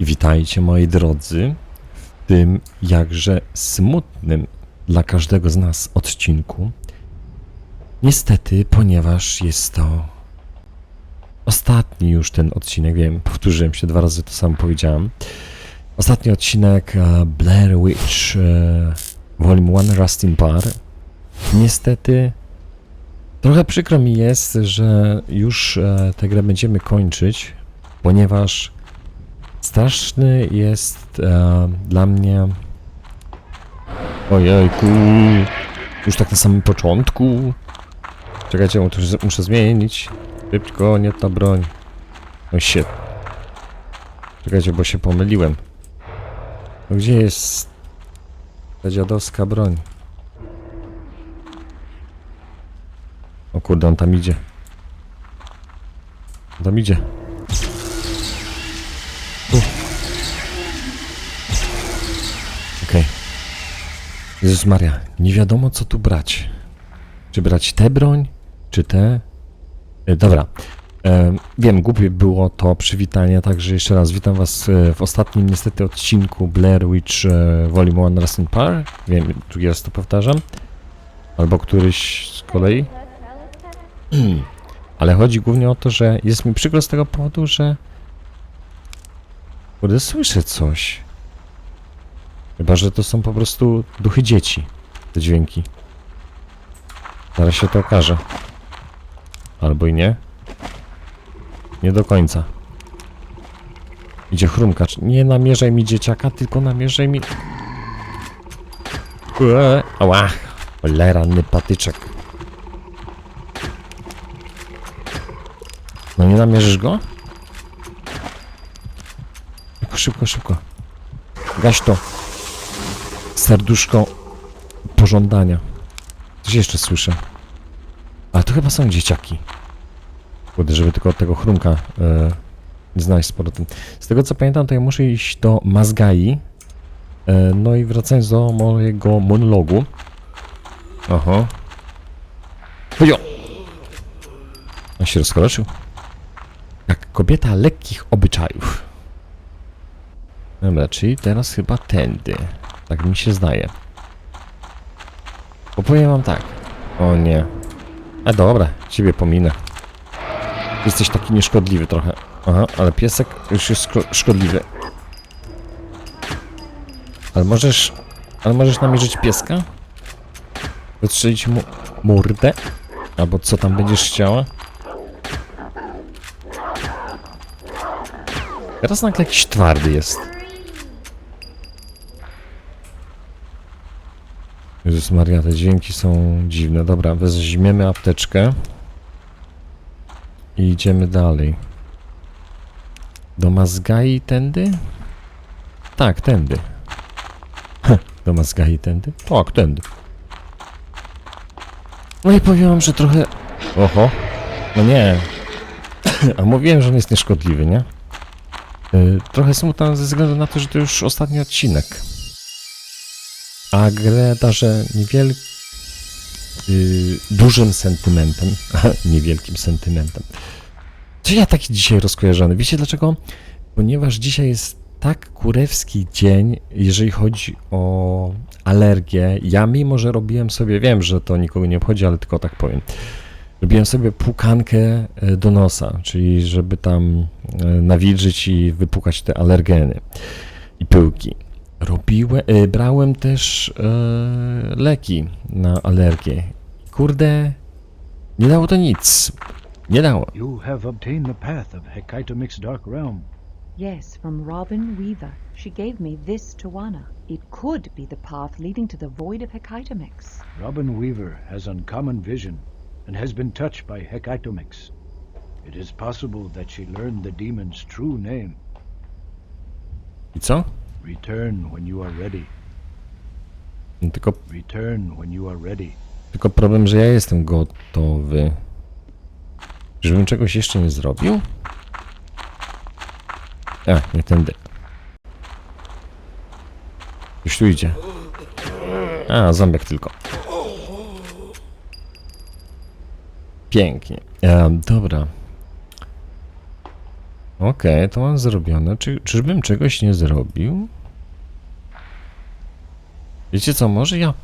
Witajcie moi drodzy w tym jakże smutnym dla każdego z nas odcinku. Niestety, ponieważ jest to ostatni już ten odcinek, wiem, powtórzyłem się dwa razy to samo powiedziałem. Ostatni odcinek e, Blair Witch e, Volume 1 Rustin Par. Niestety trochę przykro mi jest, że już e, tę grę będziemy kończyć, ponieważ straszny jest e, dla mnie. Ojejku, już tak na samym początku. Czekajcie, muszę, zmienić. Szybko, nie ta broń. No shit. Czekajcie, bo się pomyliłem. No gdzie jest ta dziadowska broń? O kurde, on tam idzie. On tam idzie. Okej. Jezus Maria, nie wiadomo co tu brać. Czy brać tę broń, czy tę? E, dobra. E, wiem, głupie było to przywitanie, także jeszcze raz witam was e, w ostatnim niestety odcinku Blair Witch Volume 1 Rust in Par. Wiem, drugi raz to powtarzam. Albo któryś z kolei. Ale chodzi głównie o to, że jest mi przykro z tego powodu, że kurde, słyszę coś. Chyba, że to są po prostu duchy dzieci, te dźwięki. Zaraz się to okaże. Albo i nie. Nie do końca. Idzie chrumkacz. Nie namierzaj mi dzieciaka, tylko namierzaj mi... Ue, Ała! Cholera, nie patyczek. No nie namierzysz go? Szybko, szybko, szybko. Gaś to. Serduszko pożądania. Coś jeszcze słyszę. Ale to chyba są dzieciaki. Kurde, żeby tylko od tego chrumka nie znaleźć z powrotem. Z tego co pamiętam, to ja muszę iść do Mazgai. E, no i wracając do mojego monologu. Aha. Chodzio! On się rozkroczył. Jak kobieta lekkich obyczajów. Dobra, czyli teraz chyba tędy. Tak mi się zdaje. Bo powiem wam tak. O nie. A dobra, ciebie pominę. Jesteś taki nieszkodliwy trochę. Aha, ale piesek już jest szko- szkodliwy. Ale możesz... Ale możesz namierzyć pieska? Wystrzelić mu mordę? Albo co tam będziesz chciała? Teraz nagle jakiś twardy jest. Jezus Maria, te dźwięki są dziwne. Dobra, weźmiemy apteczkę. I idziemy dalej. Do Mazgai tędy? Tak, tędy. Do Mazgai tędy? Tak, tędy. No i powiem wam, że trochę... Oho. No nie. A mówiłem, że on jest nieszkodliwy, nie? Yy, trochę smutno ze względu na to, że to już ostatni odcinek. A grę darzę niewiel... Yy, dużym sentymentem, niewielkim sentymentem. Co ja taki dzisiaj rozkojarzony? Wiecie dlaczego? Ponieważ dzisiaj jest tak kurewski dzień, jeżeli chodzi o alergię. Ja mimo, że robiłem sobie, wiem, że to nikogo nie obchodzi, ale tylko tak powiem. Robiłem sobie płukankę e, do nosa, czyli żeby tam e, nawilżyć i wypukać te alergeny i pyłki. Robiłem, e, brałem też e, leki na alergię. Kurde, nie dało to nic. Nie dało. You have obtained the path of Hekaitomic's dark realm. Yes, from Robin Weaver. She gave me this Tawana. It could be the path leading to the void of. Robin Weaver has uncommon vision and has been touched by Hekaitomix. It is possible that she learned the demon's true name. I co? Return when you are ready. No, tylko, Return when you are ready. tylko problem, że ja jestem gotowy. Żebym czegoś jeszcze nie zrobił? A, nie tędy. Już tu idzie. A, zombiak tylko. Pięknie. E, dobra. Okej, to mam zrobione. Czy, czyżbym czegoś nie zrobił? Wiecie co, może ja...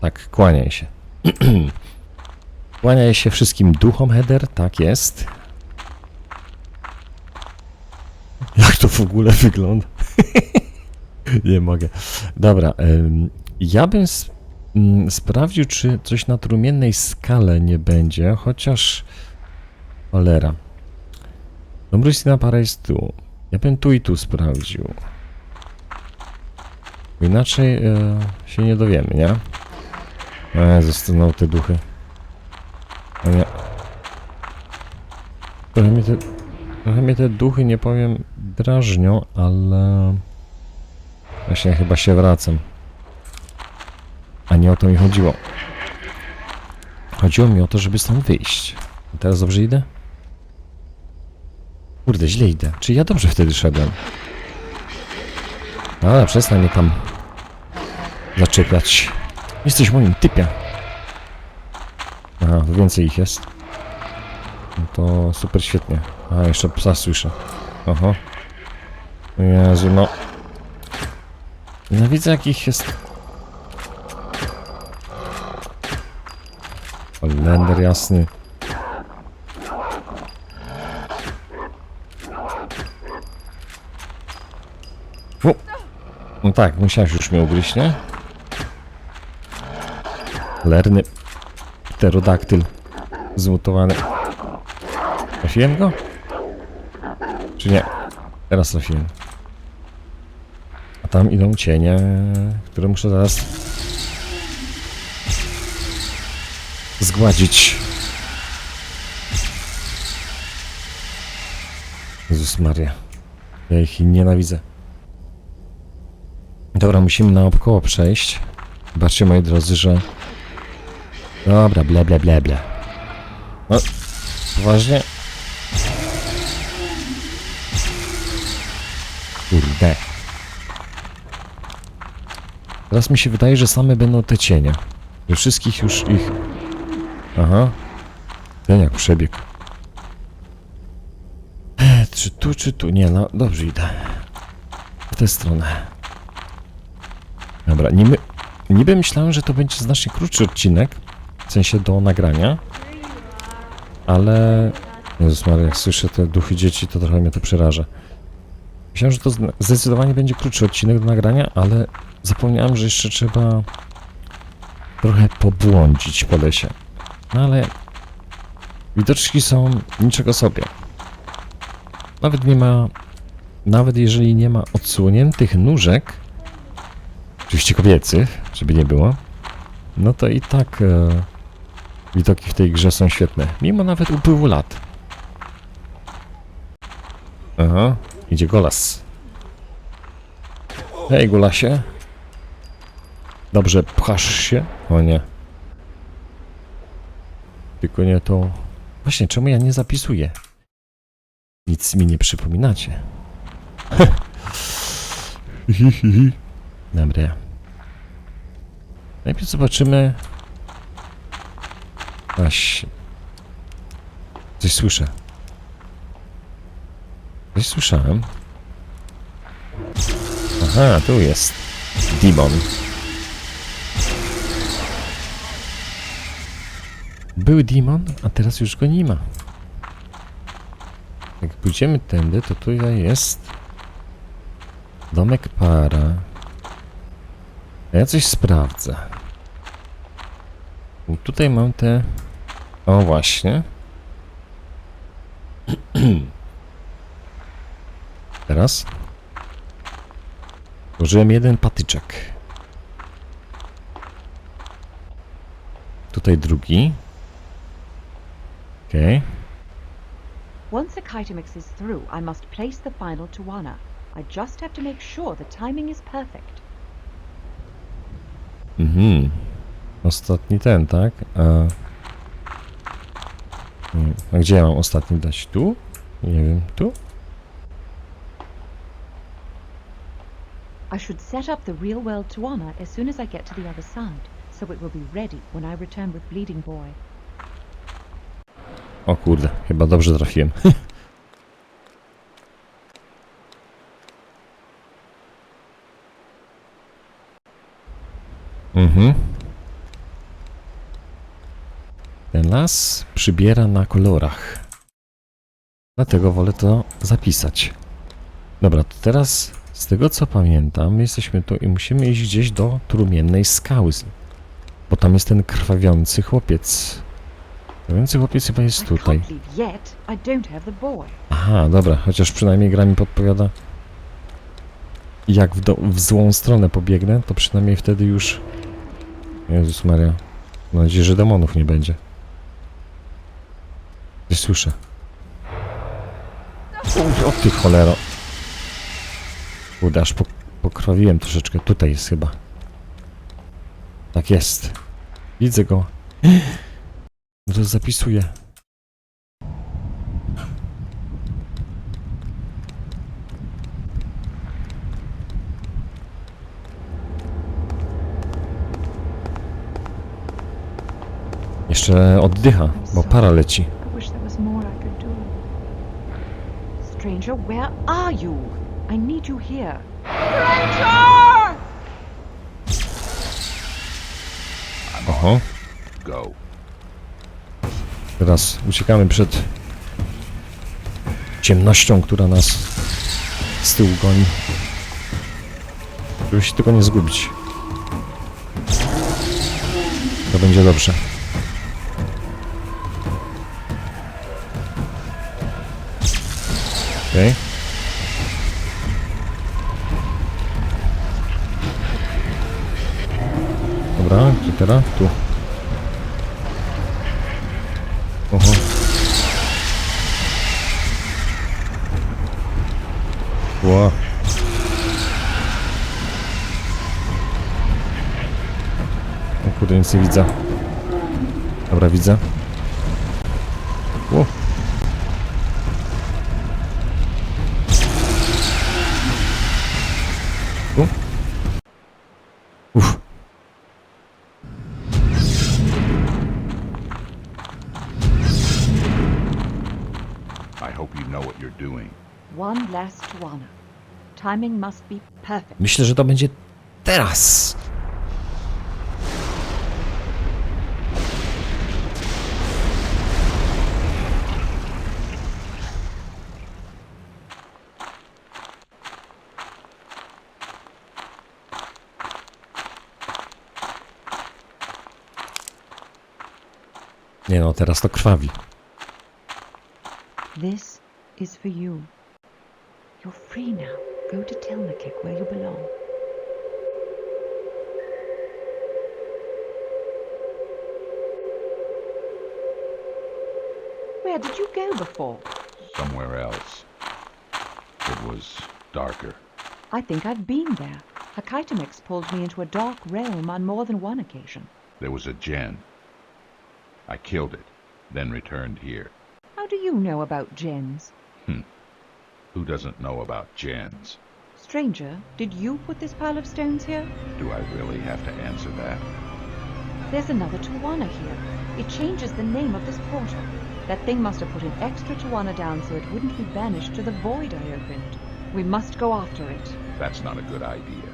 Tak, kłaniaj się. kłaniaj się wszystkim duchom, Heather, tak jest. Jak to w ogóle wygląda? nie mogę. Dobra, em, ja bym s- mm, sprawdził, czy coś na trumiennej skale nie będzie, chociaż... Cholera. Dombrysina para jest tu. Ja bym tu i tu sprawdził. Inaczej e, się nie dowiemy, nie? E, zostaną te duchy. O nie. Trochę mnie te, trochę mnie te duchy, nie powiem, drażnią, ale... Właśnie chyba się wracam. A nie o to mi chodziło. Chodziło mi o to, żeby stąd wyjść. A teraz dobrze idę? Kurde, źle idę. Czy ja dobrze wtedy szedłem? Ale przestań mnie tam zaczepiać. Jesteś moim typie. Aha, tu więcej ich jest. No to super świetnie. A, jeszcze psa słyszę. Oho. Jezu, no. Nienawidzę jakich jest... Holender jasny. No tak, musiałeś już mnie ugryźć, nie? Lerny. Pterodaktyl. Zmutowany. Trafiłem go? Czy nie? Teraz trafiłem. A tam idą cienie, które muszę zaraz zgładzić. Jezus Maria. Ja ich nienawidzę. Dobra, musimy naokoło przejść. Zobaczcie, moi drodzy, że... Dobra, ble, ble, ble, ble. No, poważnie? Kurde. Teraz mi się wydaje, że same będą te cienie. Że wszystkich już ich... Aha. Ten jak przebieg. E, Czy tu, czy tu? Nie, no dobrze idę. W tę stronę. Dobra, niby, niby myślałem, że to będzie znacznie krótszy odcinek, w sensie do nagrania, ale... Jezus Maria, jak słyszę te duchy dzieci, to trochę mnie to przeraża. Myślałem, że to zdecydowanie będzie krótszy odcinek do nagrania, ale zapomniałem, że jeszcze trzeba trochę pobłądzić po lesie. No ale widoczki są niczego sobie. Nawet nie ma, nawet jeżeli nie ma odsłoniętych nóżek, oczywiście kobiecych, żeby nie było, no to i tak e, widoki w tej grze są świetne, mimo nawet upływu lat. Aha, idzie Golas. Hej, Golasie. Dobrze, pchasz się? O nie. Tylko nie to... Właśnie, czemu ja nie zapisuję? Nic mi nie przypominacie. Dobra. Najpierw zobaczymy... Aś... Coś słyszę. Coś słyszałem. Aha, tu jest. Demon. Był demon, a teraz już go nie ma. Jak pójdziemy tędy, to tutaj jest domek para. A ja coś sprawdzę. I Tutaj mam te... O właśnie. Teraz. Użyłem jeden patyczek. Tutaj drugi. Okej. Once a Kitemix is through, I must place the final Tuana. I just have to make sure the timing is perfect. Mhm. Ostatni ten, tak? A, gdzie ja mam ostatni dać? Tu? Nie wiem, tu? I should set up the real well Tuama as soon as I get to the other side, so it will be ready when I return with Bleeding Boy. O kurde, chyba dobrze trafiłem. mhm. Ten las przybiera na kolorach. Dlatego wolę to zapisać. Dobra, to teraz z tego co pamiętam, jesteśmy tu i musimy iść gdzieś do trumiennej skały. Bo tam jest ten krwawiący chłopiec. Krwawiący chłopiec chyba jest tutaj. Aha, dobra, chociaż przynajmniej gra mi podpowiada. Jak w, do, w złą stronę pobiegnę, to przynajmniej wtedy już. Jezus Maria. Mam nadzieję, że demonów nie będzie. Nie słyszę. O, o ty cholero. Kurde, po, pokrwawiłem troszeczkę. Tutaj jest chyba. Tak jest. Widzę go. No to zapisuję. Jeszcze oddycha, bo para leci. I wish there was more I could do. Stranger, where are you? I need you here. Oho, Go. teraz uciekamy przed ciemnością, która nas z tyłu goni. Żeby się tylko nie zgubić. To będzie dobrze. Okej. Dobra, gdzie teraz? Tu. Oho. Ła. O kurde, nic nie widzę. Dobra, widzę. O. Timing must be perfect. Myślę, że to będzie teraz. Nie no, teraz to krwawi. This is for you. You're free now. Go to Telnikik where you belong. Where did you go before? Somewhere else. It was darker. I think I've been there. Hakaitamix pulled me into a dark realm on more than one occasion. There was a gen. I killed it, then returned here. How do you know about gens? Who doesn't know about gens? Stranger, did you put this pile of stones here? Do I really have to answer that? There's another Tawana here. It changes the name of this portal. That thing must have put an extra Tawana down so it wouldn't be banished to the void I opened. We must go after it. That's not a good idea.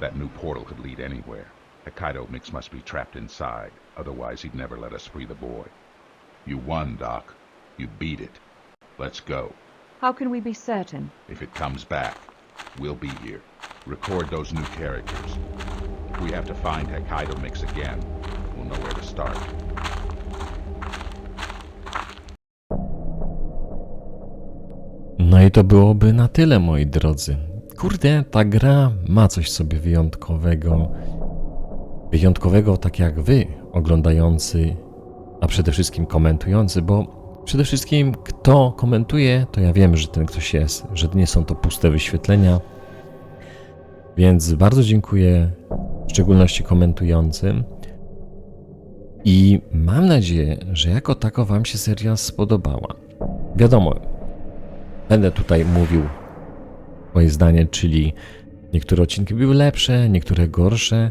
That new portal could lead anywhere. Hokkaido Mix must be trapped inside, otherwise he'd never let us free the boy. You won, Doc. You beat it. Let's go. How can we be certain? If it comes back, we'll be here. Record those new characters. If we have to find Hokkaido Mix again, we'll know where to start. No i to byłoby na tyle, moi drodzy. Kurde, ta gra ma coś sobie wyjątkowego. Wyjątkowego, tak jak wy, oglądający, a przede wszystkim komentujący, bo przede wszystkim kto komentuje, to ja wiem, że ten ktoś jest, że nie są to puste wyświetlenia. Więc bardzo dziękuję, w szczególności komentującym. I mam nadzieję, że jako tako Wam się seria spodobała. Wiadomo, Będę tutaj mówił moje zdanie, czyli niektóre odcinki były lepsze, niektóre gorsze,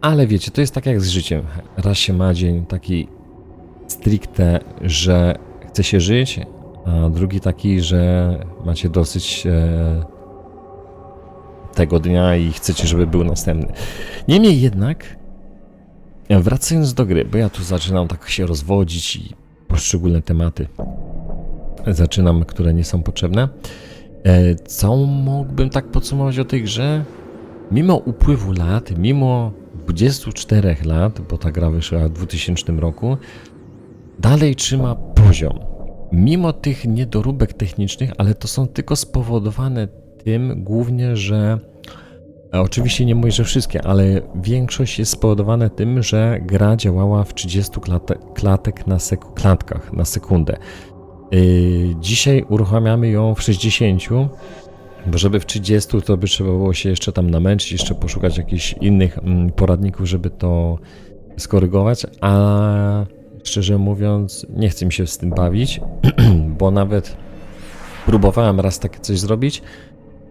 ale wiecie, to jest tak jak z życiem. Raz się ma dzień taki stricte, że chce się żyć, a drugi taki, że macie dosyć e, tego dnia i chcecie, żeby był następny. Niemniej jednak, wracając do gry, bo ja tu zaczynam tak się rozwodzić i poszczególne tematy zaczynam, które nie są potrzebne. E, Co mógłbym tak podsumować o tej grze? Mimo upływu lat, mimo 24 lat, bo ta gra wyszła w 2000 roku, dalej trzyma poziom. Mimo tych niedoróbek technicznych, ale to są tylko spowodowane tym głównie, że a oczywiście nie mówię, że wszystkie, ale większość jest spowodowane tym, że gra działała w 30 klate, klatek na sek- klatkach na sekundę. Yy, dzisiaj uruchamiamy ją w 60, bo żeby w 30 to by trzeba było się jeszcze tam namęczyć, jeszcze poszukać jakichś innych mm, poradników, żeby to skorygować, a szczerze mówiąc nie chcę mi się z tym bawić, bo nawet próbowałem raz takie coś zrobić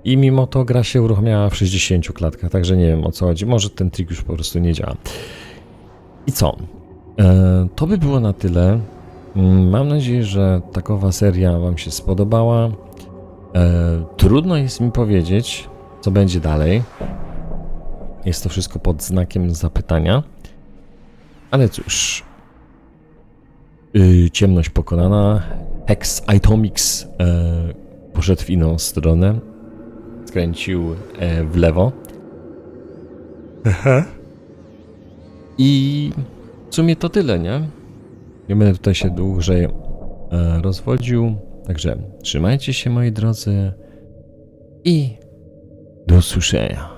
i mimo to gra się uruchamiała w 60 klatkach, także nie wiem o co chodzi, może ten trik już po prostu nie działa. I co? E, to by było na tyle. Mm, Mam nadzieję, że takowa seria Wam się spodobała. E, trudno jest mi powiedzieć, co będzie dalej. Jest to wszystko pod znakiem zapytania. Ale cóż. Yy, ciemność pokonana. Hex Itomics e, poszedł w inną stronę. Skręcił e, w lewo. I w sumie to tyle, nie? Nie będę tutaj się dłużej e, rozwodził. Także trzymajcie się moi drodzy i do usłyszenia.